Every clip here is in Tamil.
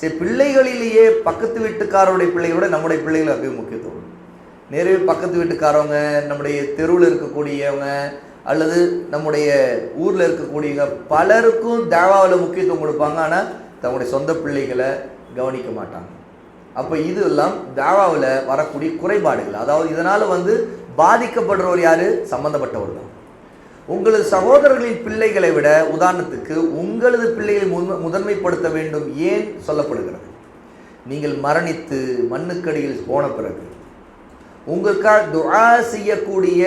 சரி பிள்ளைகளிலேயே பக்கத்து வீட்டுக்காரருடைய பிள்ளைகளோட நம்முடைய பிள்ளைகள் அதிக முக்கியத்துவம் நிறைய பக்கத்து வீட்டுக்காரவங்க நம்முடைய தெருவில் இருக்கக்கூடியவங்க அல்லது நம்முடைய ஊரில் இருக்கக்கூடியவங்க பலருக்கும் தேவாவில் முக்கியத்துவம் கொடுப்பாங்க. ஆனால் தங்களுடைய சொந்த பிள்ளைகளை கவனிக்க மாட்டாங்க. அப்போ இதெல்லாம் தேவாவில் வரக்கூடிய குறைபாடுகள். அதாவது இதனால் வந்து பாதிக்கப்படுறவர் யார்? சம்மந்தப்பட்டவர் தான். உங்களது சகோதரர்களின் பிள்ளைகளை விட உதாரணத்துக்கு உங்களது பிள்ளைகளை முன் முதன்மைப்படுத்த வேண்டும் ஏன் சொல்லப்படுகிறது? நீங்கள் மரணித்து மண்ணுக்கடியில் போன பிறகு உங்களுக்காக துஆ செய்யக்கூடிய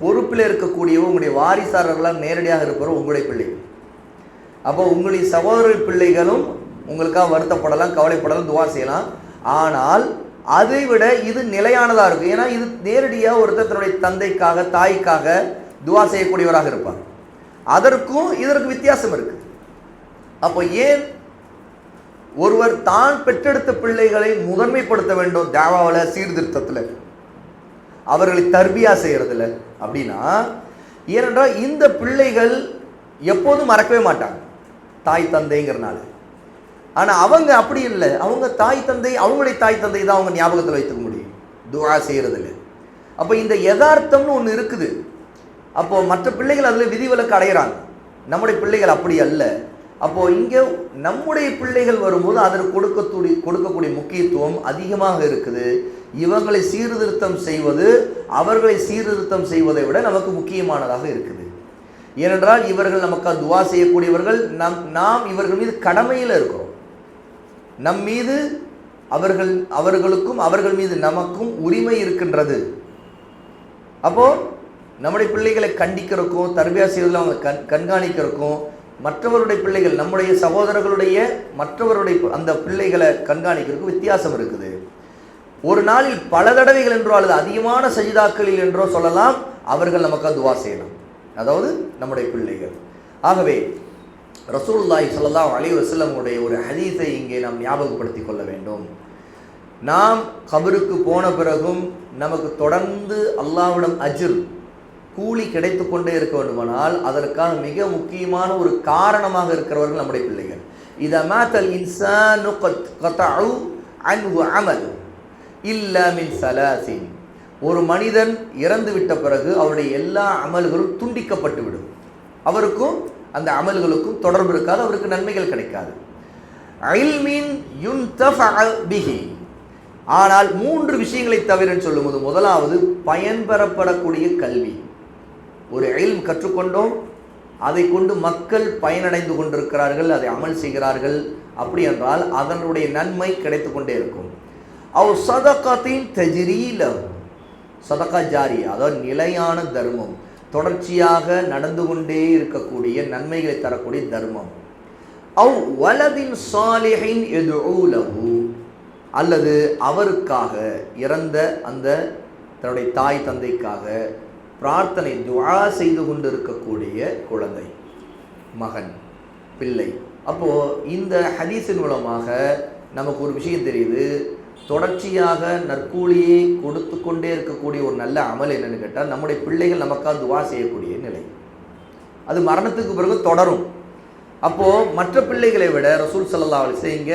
பொறுப்பில் இருக்கக்கூடிய உங்களுடைய வாரிசாரர்களால் நேரடியாக இருப்பவர் உங்களுடைய பிள்ளைகள் அப்போ உங்களுடைய சகோதரர் பிள்ளைகளும் உங்களுக்காக வருத்தப்படலாம் கவலைப்படலாம் துவா செய்யலாம். ஆனால் அதை விட இது நிலையானதாக இருக்கும். ஏன்னா இது நேரடியாக ஒருத்தர் தன்னுடைய தந்தைக்காக தாய்க்காக துவா செய்யக்கூடியவராக இருப்பார். அதற்கும் இதற்கு வித்தியாசம் இருக்கு. அப்போ ஏன் ஒருவர் தான் பெற்றெடுத்த பிள்ளைகளை முதன்மைப்படுத்த வேண்டும் தேவாவில் சீர்திருத்தத்தில்? அவர்களை தர்பியா செய்கிறதுல அப்படின்னா ஏனென்றால் இந்த பிள்ளைகள் எப்போதும் மறக்கவே மாட்டாங்க. தாய் தந்தைங்கிறனால. ஆனால் அவங்க அப்படி இல்லை. அவங்க தாய் தந்தை அவங்களுடைய தாய் தந்தை தான் அவங்க ஞாபகத்தில் வைத்துக்க முடியும். துவா செய்கிறதில்ல அப்போ இந்த யதார்த்தம்னு ஒன்று இருக்குது. அப்போது மற்ற பிள்ளைகள் அதில் விதிவிலக்கு அடைகிறாங்க. நம்முடைய பிள்ளைகள் அப்படி அல்ல. அப்போது இங்கே நம்முடைய பிள்ளைகள் வரும்போது அதற்கு கொடுக்கக்கூடிய கொடுக்கக்கூடிய முக்கியத்துவம் அதிகமாக இருக்குது. இவங்களை சீர்திருத்தம் செய்வது அவர்களை சீர்திருத்தம் செய்வதை விட நமக்கு முக்கியமானதாக இருக்குது. ஏனென்றால் இவர்கள் நமக்கு துவா செய்யக்கூடியவர்கள் நம் நாம் இவர்கள் மீது கடமையில் இருக்கிறோம். நம் மீது அவர்கள் அவர்களுக்கும் அவர்கள் மீது நமக்கும் உரிமை இருக்கின்றது. அப்போது நம்முடைய பிள்ளைகளை கண்டிக்கிறதுக்கும் தர்பியா செய்வதில் அவங்க கண் கண்காணிக்கிறதுக்கும் மற்றவருடைய பிள்ளைகள் நம்முடைய சகோதரர்களுடைய மற்றவருடைய அந்த பிள்ளைகளை கண்காணிக்கிறதுக்கும் வித்தியாசம் இருக்குது. ஒரு நாளில் பல தடவைகள் என்றோ அல்லது அதிகமான சஜிதாக்களில் என்றோ சொல்லலாம் அவர்கள் நமக்கு துவா செய்யலாம். அதாவது நம்முடைய பிள்ளைகள். ஆகவே ரசூல்லாய் சொல்லலாம் அலி வசல்லமுடைய ஒரு ஹதீஸை இங்கே நாம் ஞாபகப்படுத்திக் கொள்ள வேண்டும். நாம் கபருக்கு போன பிறகும் நமக்கு தொடர்ந்து அல்லாஹ்விடம் அஜிர் கூலி கிடைத்து கொண்டே இருக்க வேண்டுமானால் அதற்கான மிக முக்கியமான ஒரு காரணமாக இருக்கிறவர்கள் நம்முடைய பிள்ளைகள். இத மாத்தல் இன்சானு கத்தஉ அன்ஹு அமலு இல்ல மின் சலாசின். ஒரு மனிதன் இறந்து விட்ட பிறகு அவருடைய எல்லா அமல்களும் துண்டிக்கப்பட்டு விடும். அவருக்கும் அந்த அமல்களுக்கும் தொடர்பு இருக்காது அவருக்கு நன்மைகள் கிடைக்காது. ஐல்மின் யுன்தஃபஅ பிஹி. ஆனால் மூன்று விஷயங்களை தவிர சொல்லும்போது முதலாவது பயன்பெறப்படக்கூடிய கல்வி. ஒரு இல்ம் கற்றுக்கொண்டோம் அதை கொண்டு மக்கள் பயனடைந்து கொண்டிருக்கிறார்கள் அதை அமல் செய்கிறார்கள். அப்படி என்றால் அதனுடைய நன்மை கிடைத்து கொண்டே இருக்கும். அவ் சதகத்தின் தஜிரீல சதகா ஜாரி அதாவது நிலையான தர்மம். தொடர்ச்சியாக நடந்து கொண்டே இருக்கக்கூடிய நன்மைகளை தரக்கூடிய தர்மம். அவ் வலதின் சாலிஹின் எதுலகு அல்லது அவருக்காக இறந்த அந்த தன்னுடைய தாய் தந்தைக்காக பிரார்த்தனை துவா செய்து கொண்டிருக்கக்கூடிய குழந்தை மகன் பிள்ளை. அப்போது இந்த ஹதீஸின் மூலமாக நமக்கு ஒரு விஷயம் தெரியுது. தொடர்ச்சியாக நற்கூலியை கொடுத்து கொண்டே இருக்கக்கூடிய ஒரு நல்ல அமல் என்னன்னு கேட்டால் நம்முடைய பிள்ளைகள் நமக்காக துவா செய்யக்கூடிய நிலை. அது மரணத்துக்கு பிறகு தொடரும். அப்போது மற்ற பிள்ளைகளை விட ரசூல் சல்லா செய்யுங்க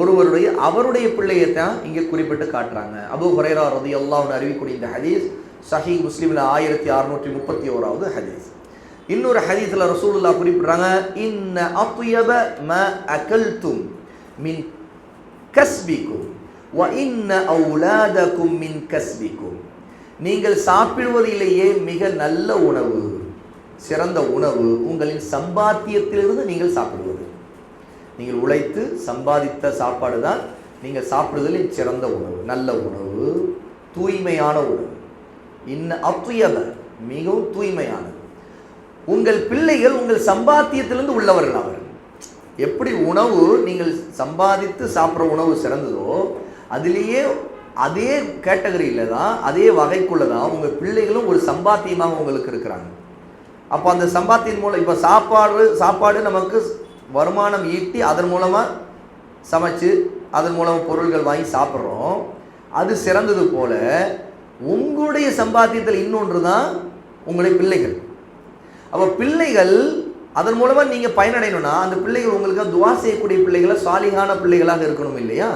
ஒருவருடைய அவருடைய பிள்ளையை தான் இங்கே குறிப்பிட்டு காட்டுறாங்க. அபு ஹுரேரா ரதி அல்லாஹ்னு அறிவிக்கூடிய இந்த ஹதீஸ் சஹி முஸ்லீமில் ஆயிரத்தி அறுநூற்றி முப்பத்தி ஓராவது ஹதீஸ். இன்னொரு ஹதீஸில் ரசூலுல்லா குறிப்பிட்றாங்க இன்ன அத்யப ம அகல்தும் மின் கஸ்பிக்கும் வ இன்ன அவுலாதக்கும் மின் கஸ்பிக்கும். நீங்கள் சாப்பிடுவதிலேயே மிக நல்ல உணவு சிறந்த உணவு உங்களின் சம்பாத்தியத்திலிருந்து நீங்கள் சாப்பிடுவது. நீங்கள் உழைத்து சம்பாதித்த சாப்பாடு தான் நீங்கள் சாப்பிடுவதில் சிறந்த உணவு நல்ல உணவு தூய்மையான உணவு. இன்ன அத்துயப மிகவும் தூய்மையானது. உங்கள் பிள்ளைகள் உங்கள் சம்பாத்தியத்திலிருந்து உள்ளவர்கள் அவர்கள். எப்படி உணவு நீங்கள் சம்பாதித்து சாப்பிட்ற உணவு சிறந்ததோ அதிலேயே அதே கேட்டகரியில் தான் அதே வகைக்குள்ள தான் உங்கள் பிள்ளைகளும் ஒரு சம்பாத்தியமாக உங்களுக்கு இருக்கிறாங்க. அப்போ அந்த சம்பாத்தியம் மூலம் இப்போ சாப்பாடு சாப்பாடு நமக்கு வருமானம் ஈட்டி அதன் மூலமாக சமைச்சு அதன் மூலம் பொருள்கள் வாங்கி சாப்பிட்றோம். அது சிறந்தது போல உங்களுடைய சம்பாத்தியத்தில் இன்னொன்று தான் உங்களுடைய பிள்ளைகள். அப்போ பிள்ளைகள் அதன் மூலமாக நீங்கள் பயனடையணும்னா அந்த பிள்ளைகள் உங்களுக்கு துவா செய்யக்கூடிய பிள்ளைகளை சாலிகான பிள்ளைகளாக இருக்கணும் இல்லையா?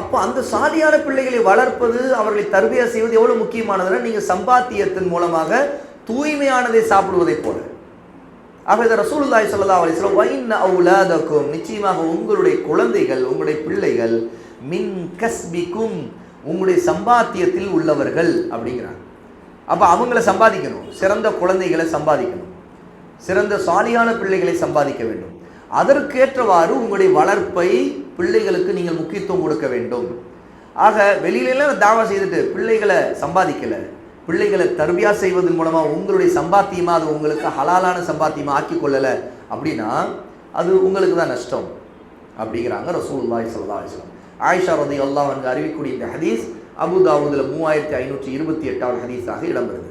அப்போ அந்த சாலியான பிள்ளைகளை வளர்ப்பது அவர்களை தர்பியா செய்வது எவ்வளோ முக்கியமானதுன்னா நீங்கள் சம்பாத்தியத்தின் மூலமாக தூய்மையானதை சாப்பிடுவதைப் போல. ஆக இதை ரசூலுல்லாய் ஸல்லல்லாஹு அலைஹி வஸல்லம் வைன் அவுலாதக்கும் நிச்சயமாக உங்களுடைய குழந்தைகள் உங்களுடைய பிள்ளைகள் மின் கஸ்பிக்கும் உங்களுடைய சம்பாத்தியத்தில் உள்ளவர்கள் அப்படிங்கிறாங்க. அப்போ அவங்கள சம்பாதிக்கணும். சிறந்த குழந்தைகளை சம்பாதிக்கணும். சிறந்த சாலியான பிள்ளைகளை சம்பாதிக்க வேண்டும். அதற்கேற்றவாறு உங்களுடைய வளர்ப்பை பிள்ளைகளுக்கு நீங்கள் முக்கியத்துவம் கொடுக்க வேண்டும். ஆக வெளியிலலாம் தாவா செய்துட்டு பிள்ளைகளை சம்பாதிக்கலை. பிள்ளைகளை தர்பியா செய்வதன் மூலமாக உங்களுடைய சம்பாத்தியமாக அது உங்களுக்கு ஹலாலான சம்பாத்தியமாக ஆக்கி கொள்ளலை அப்படின்னா அது உங்களுக்கு தான் நஷ்டம். அப்படிங்கிறாங்க ரசூலுல்லாஹி ஸல்லல்லாஹு அலைஹி ஆயிஷா ரதி அல்லாஹ் அறிவிக்கூடிய இந்த ஹதீஸ் அபுதாவுதில் மூவாயிரத்தி ஐநூற்றி இருபத்தி எட்டாவது ஹதீஸாக இடம்பெறுது.